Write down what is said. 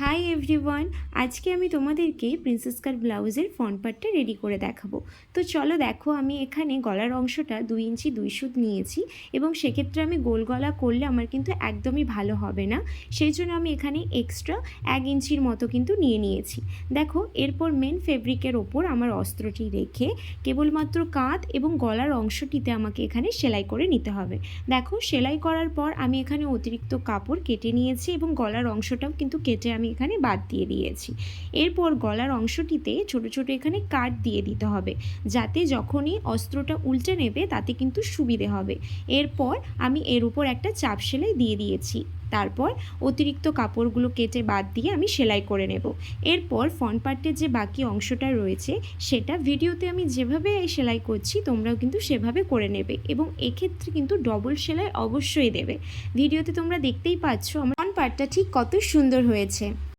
Hi everyone আজকে আমি তোমাদেরকে প্রিন্সেস কাট ব্লাউজের ফ্রন্ট পার্টটা রেডি করে দেখাবো। তো চলো দেখো, আমি এখানে গলার অংশটা দুই ইঞ্চি দুই সুত নিয়েছি এবং সেক্ষেত্রে আমি গোল গলা করলে আমার কিন্তু একদমই ভালো হবে না। সেই জন্য আমি এখানে এক্সট্রা এক ইঞ্চির মতো কিন্তু নিয়ে নিয়েছি। দেখো, এরপর মেন ফেব্রিকের ওপর আমার অস্ত্রটি রেখে কেবলমাত্র কাঁধ এবং গলার অংশটিতে আমাকে এখানে সেলাই করে নিতে হবে। দেখো, সেলাই করার পর আমি এখানে অতিরিক্ত কাপড় কেটে নিয়েছি এবং গলার অংশটাও কিন্তু কেটে আমি এখানে বাদ দিয়ে দিয়েছি। এরপর গলার অংশটিতে ছোট ছোট এখানে কাট দিয়ে দিতে হবে। যাতে যখনই অস্ত্রটা উল্টে নেবে, তাতে কিন্তু সুবিধে হবে। এরপর আমি এর উপর একটা চাপ সেলাই দিয়ে দিয়েছি। তারপর অতিরিক্ত কাপড়গুলো কেটে বাদ দিয়ে আমি সেলাই করে নেব। এরপর ফ্রন্ট পার্টের যে বাকি অংশটা রয়েছে, সেটা ভিডিওতে আমি যেভাবে সেলাই করছি, তোমরাও কিন্তু সেভাবে করে নেবে। এবং এক্ষেত্রে কিন্তু ডবল সেলাই অবশ্যই দেবে। ভিডিওতে তোমরা দেখতেই পাচ্ছ, আমার পার্টটা ঠিক কত সুন্দর হয়েছে।